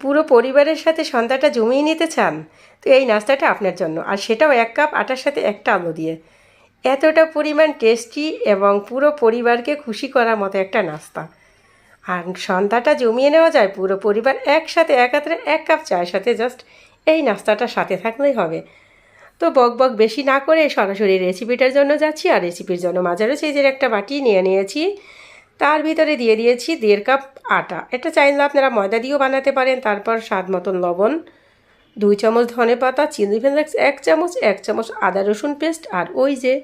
পুরো পরিবারের সাথে সন্ধ্যাটা জমিয়ে নিতে চান? তো এই নাস্তাটা আপনার জন্য। আর সেটাও এক কাপ আটার সাথে একটা আলু দিয়ে। এতটা পরিমাণ টেস্টি এবং পুরো পরিবারকে খুশি করার মতো একটা নাস্তা। আর সন্ধ্যাটা জমিয়ে নেওয়া যায়, পুরো পরিবার একসাথে একাত্রে এক কাপ চায়ের সাথে জাস্ট এই নাস্তাটা সাথে থাকলেই হবে। তো বক বক বেশি না করে সরাসরি রেসিপিটার জন্য যাচ্ছি, আর রেসিপির জন্য মাঝারো সাইজের একটা বাটি নিয়ে নিয়েছি। তার ভিতরে দিয়ে দিয়েছি দেড় কাপ আটা। এটা চাইলে আপনারা ময়দা দিয়েও বানাতে পারেন, তারপর স্বাদ মতন লবণ, দুই চামচ ধনে পাতা চিলি ফ্লেক্স, এক চামচ এক চামচ আদা রসুন পেস্ট, আর ওই যে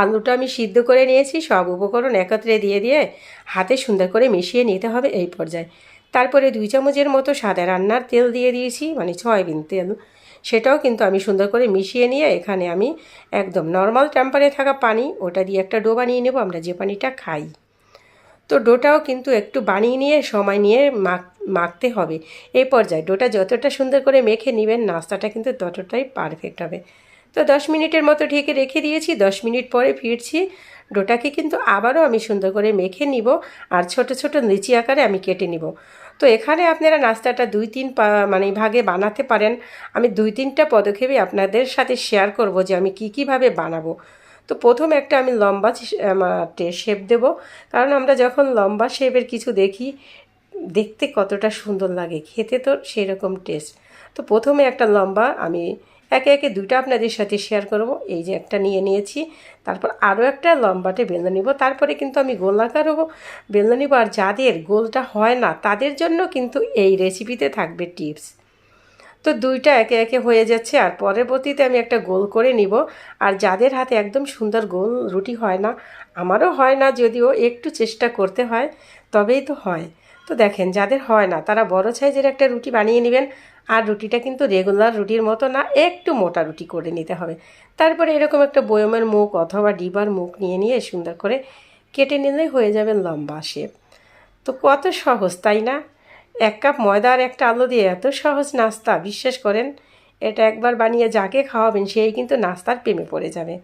আলুটা আমি সিদ্ধ করে নিয়েছি, সব উপকরণ একত্রে দিয়ে দিয়ে হাতে সুন্দর করে মিশিয়ে নিতে হবে এই পর্যায়ে। তারপরে দুই চামচের মতো সাদা রান্নার তেল দিয়ে দিয়েছি মানে সয়াবিন তেল। সেটাও কিন্তু আমি সুন্দর করে মিশিয়ে নিয়ে এখানে আমি একদম নর্মাল টেম্পারে থাকা পানি, ওটা দিয়ে একটা ডো বানিয়ে নেব, আমরা যে পানিটা খাই। তো ডোটাও কিন্তু একটু বানিয়ে নিয়ে, সময় নিয়ে মাখ, মাখতে হবে। এই পর্যায়ে ডোটা যতটা সুন্দর করে মেখে নেবেন, নাস্তাটা কিন্তু ততটাই পারফেক্ট হবে। তো দশ মিনিটের মতো ঢেকে রেখে দিয়েছি, দশ মিনিট পরে ফিরছি। ডোটাকে কিন্তু আবারও আমি সুন্দর করে মেখে নিব আর ছোট ছোট লিচি আকারে আমি কেটে নিব। তো এখানে আপনারা নাস্তাটা দুই তিন মানে ভাগে বানাতে পারেন। আমি দুই তিনটা পদক্ষেপে আপনাদের সাথে শেয়ার করব যে আমি কী কীভাবে বানাবো। তো প্রথম একটা আমি লম্বা শেপ দেব। কারণ আমরা যখন লম্বা শেপের কিছু দেখি, দেখতে কতটা সুন্দর লাগে, খেতে তো সেরকম টেস্ট তো প্রথমে একটা লম্বা আমি একে একে দুইটা আপনাদের সাথে শেয়ার করব। এই যে একটা নিয়ে নিয়েছি, তারপর আরও একটা লম্বাটে বেলনা নিব। তারপরে কিন্তু আমি গোলাকার হব। বেলনা নিব আর যাদের গোলটা হয় না, তাদের জন্য কিন্তু এই রেসিপিতে থাকবে টিপস তো দুইটা একে একে হয়ে যাচ্ছে আর পরবর্তীতে আমি একটা গোল করে নিব। আর যাদের হাতে একদম সুন্দর গোল রুটি হয় না, আমারও হয় না যদিও একটু চেষ্টা করতে হয়, তবেই তো হয়। তো দেখেন, যাদের হয় না, তারা বড় সাইজের একটা রুটি বানিয়ে নেবেন। আর রুটিটা কিন্তু রেগুলার রুটির মতো না, একটু মোটা রুটি করে নিতে হবে। তারপরে এরকম একটা বয়মের মুখ অথবা ডিবার মুখ নিয়ে নিয়ে সুন্দর করে কেটে নিলেই হয়ে যাবে লম্বা শেপ। তো কত সহজ, তাই না? এক কাপ ময়দা আর একটা আলু দিয়ে এত সহজ নাস্তা, বিশ্বাস করেন? এটা একবার বানিয়ে যাকে খাওয়াবেন, সেই কিন্তু নাস্তার প্রেমে পড়ে যাবে।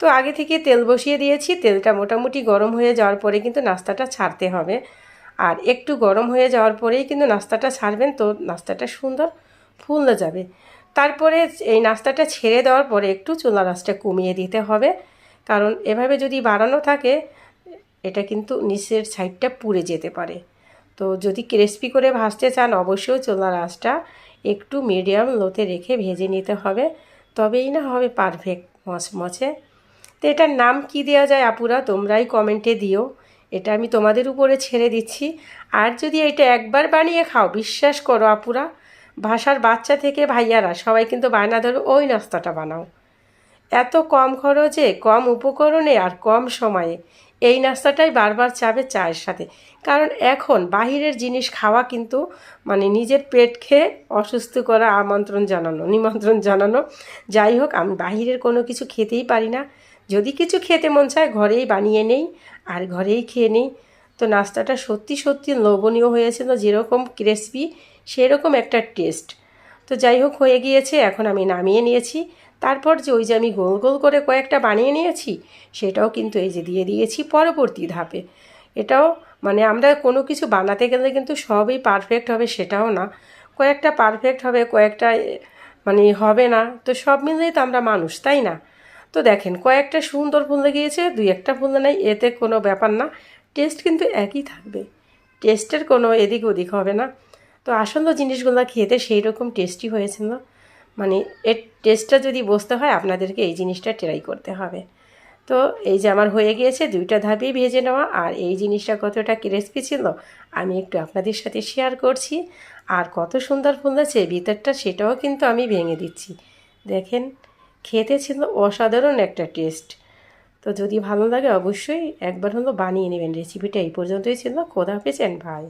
তো আগে থেকে তেল বসিয়ে দিয়েছি, তেলটা মোটামুটি গরম হয়ে যাওয়ার পরে কিন্তু নাস্তাটা ছাড়তে হবে। আর একটু গরম হয়ে যাওয়ার পরেই কিন্তু নাস্তাটা ছাড়বেন তো নাস্তাটা সুন্দর ফুললে যাবে। তারপরে এই নাস্তাটা ছেড়ে দেওয়ার পরে একটু চুলা রাসটা কমিয়ে দিতে হবে। কারণ এভাবে যদি বাড়ানো থাকে, এটা কিন্তু নিচের সাইডটা পুড়ে যেতে পারে। তো যদি ক্রিস্পি করে ভাজতে চান, অবশ্যই চুলার আঁচটা একটু মিডিয়াম লোতে রেখে ভেজে নিতে হবে। তবেই না হবে পারফেক্ট মচমচে। তো এটার নাম কি দেওয়া যায় আপুরা, তোমরাই কমেন্টে দিও। এটা আমি তোমাদের উপরে ছেড়ে দিচ্ছি। আর যদি এটা একবার বানিয়ে খাও, বিশ্বাস করো আপুরা ভাষার বাচ্চা থেকে ভাইয়ারা সবাই কিন্তু বায়না ধরো ওই নাস্তাটা বানাও। এত কম খরচে, কম উপকরণে আর কম সময়ে এই নাস্তাটাই বারবার চাবে চায়ের সাথে। কারণ এখন বাহিরের জিনিস খাওয়া কিন্তু মানে নিজের পেট খেয়ে অসুস্থ করা আমন্ত্রণ জানানো, নিমন্ত্রণ জানানো। যাই হোক, আমি বাহিরের কোনো কিছু খেতেই পারি না। যদি কিছু খেতে মন চায় ঘরেই বানিয়ে নেই আর ঘরেই খেয়ে নিই। তো নাস্তাটা সত্যি সত্যি লোভনীয় হয়েছিল, যেরকম ক্রেসপি সেরকম একটা টেস্ট তো যাই হোক, হয়ে গিয়েছে, এখন আমি নামিয়ে নিয়েছি। তারপর যে ওই যে আমি গোল গোল করে কয়েকটা বানিয়ে নিয়েছি, সেটাও কিন্তু এই যে দিয়ে দিয়েছি পরবর্তী ধাপে। এটাও মানে আমরা কোনো কিছু বানাতে গেলে কিন্তু সবই পারফেক্ট হবে সেটাও না। কয়েকটা পারফেক্ট হবে, কয়েকটা মানে হবে না, তো সব মিলেই তো আমরা মানুষ, তাই না? তো দেখেন, কয়েকটা সুন্দর ফুল গিয়েছে দুই একটা ফুল নাই এতে কোনো ব্যাপার না, টেস্ট কিন্তু একই থাকবে। টেস্টের কোনো এদিক ওদিক হবে না। তো আসল জিনিসগুলো খেতে সেই রকম টেস্টি হয়েছিল মানে এর টেস্টটা যদি বসতে হয়, আপনাদেরকে এই জিনিসটা ট্রাই করতে হবে। তো এই যে আমার হয়ে গিয়েছে, দুইটা ধাপেই ভেজে নেওয়া। আর এই জিনিসটা কতটা ক্রেসপি ছিল, আমি একটু আপনাদের সাথে শেয়ার করছি। আর কত সুন্দর ফুলেছে ভিতরটা সেটাও কিন্তু আমি ভেঙে দিচ্ছি। দেখেন, খেতে ছিল অসাধারণ একটা টেস্ট তো যদি ভালো লাগে, অবশ্যই একবার হলো বানিয়ে নেবেন। রেসিপিটা এই পর্যন্তই ছিল। হাফেজ অ্যান্ড ভাই